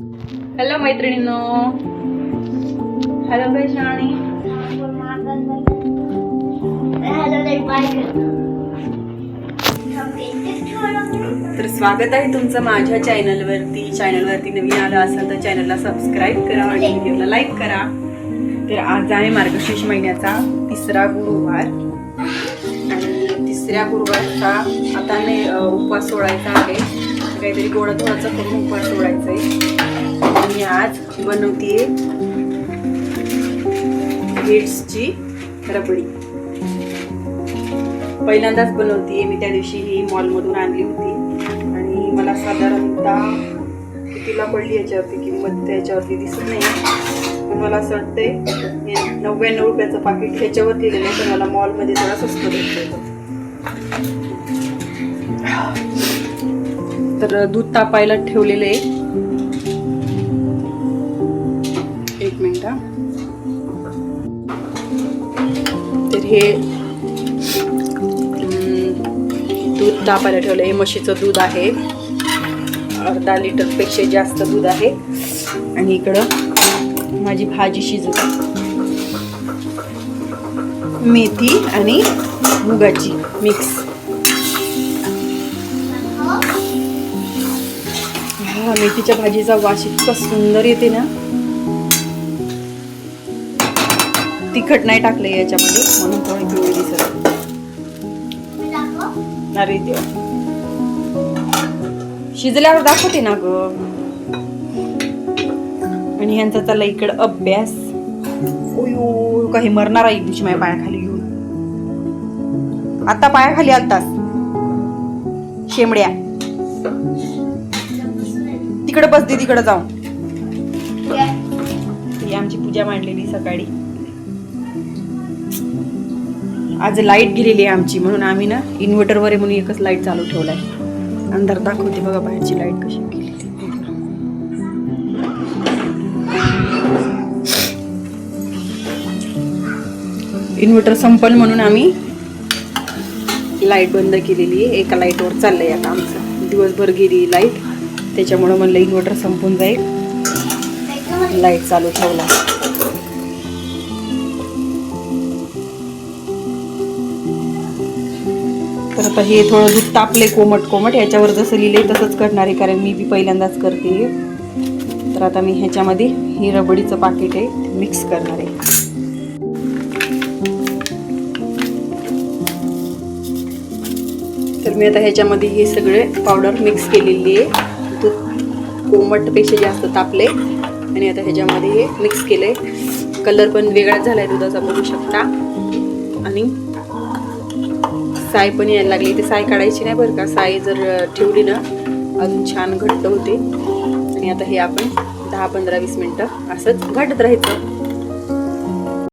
Hello मैत्रिणींनो. Hello वैशाणी तर स्वागत आहे तुमचं माझ्या चॅनलवरती चॅनलवरती नवीन आलं असेल तर चॅनलला सबस्क्राईब करा आणि व्हिडिओला लाईक करा. तर आज आहे मार्गशीर्ष महिन्याचा तिसरा गुरुवार. आणि तिसऱ्या गुरुवारचा आता अ, उपवास सोडायचा आहे. काहीतरी गोडाधोडाचा करून उपवास सोडायचा आहे मी आज बनवते बीट्सची रबडी. पहिल्यांदाच बनवते मी त्या दिवशी ही मॉलमधून आणली होती. आणि मला साधारणतः कितीला पडली याच्यावरती किंमत त्याच्यावरती दिसत नाही. पण मला असं वाटतंय नव्याण्णव रुपयाचं पाकिट ह्याच्यावर दिलेलं आहे तर मला मॉलमध्ये जरा स्वस्त भेटतं तर दूध तापायला ठेवलेलं आहे. एक मिनिट तर हे दूध तापायला ठेवलं. हे म्हशीचं दूध आहे. अर्धा लिटरपेक्षा जास्त दूध आहे. आणि इकडं माझी भाजी शिजत मेथी आणि मुगाची मिक्स. हा मेथीच्या भाजीचा वास इतका सुंदर येते ना. तिखट नाही टाकलं याच्यामध्ये म्हणून थोडी पिवळी दिसत. अरे देवा. शिजल्यावर दाखवते ना ग. आणि ह्यांचा चालला इकडं अभ्यास. ओयो काही मरणार आहे दिवशी माझ्या पायाखाली घेऊन. आता पायाखाली आलतास. शेमड्या तिकडे बस दे तिकडे जाऊन ही आमची पूजा मांडलेली सकाळी. आज लाइट गेलेली आहे आमची म्हणून आम्ही ना इन्व्हर्टरवर आहे म्हणून एकच लाइट चालू ठेवलाय. अंधार दाखवते बघा बाहेरची लाइट कशी गेली. इन्व्हर्टर संपल म्हणून आम्ही लाइट बंद केलेली आहे. एका लाईटवर चाललंय आता आमचं. दिवसभर गेली लाइट. त्याच्यामुळं म्हणलं इन्व्हर्टर संपून जाईल. लाइट चालू ठेवला. तर आता हे थोडं दूध तापले कोमट कोमट. ह्याच्यावर जसं लिहिले तसंच करणार आहे कारण मी बी पहिल्यांदाच करते. तर आता मी ह्याच्यामध्ये ही रबडीचं पाकिट आहे मिक्स करणार आहे. तर मी आता ह्याच्यामध्ये हे सगळे पावडर मिक्स केलेली आहे. दूध कोमटपेक्षा जास्त तापले आणि आता ह्याच्यामध्ये हे मिक्स केलंय. कलर पण वेगळाच झाला आहे दुधाचा बघू शकता. आणि साय पण यायला लागली. ते साय काढायची नाही बरं का? साय जर ठेवली ना अजून छान घट्ट होते. आणि आता हे आपण दहा पंधरा वीस मिनटं असंच घटत राहायचं.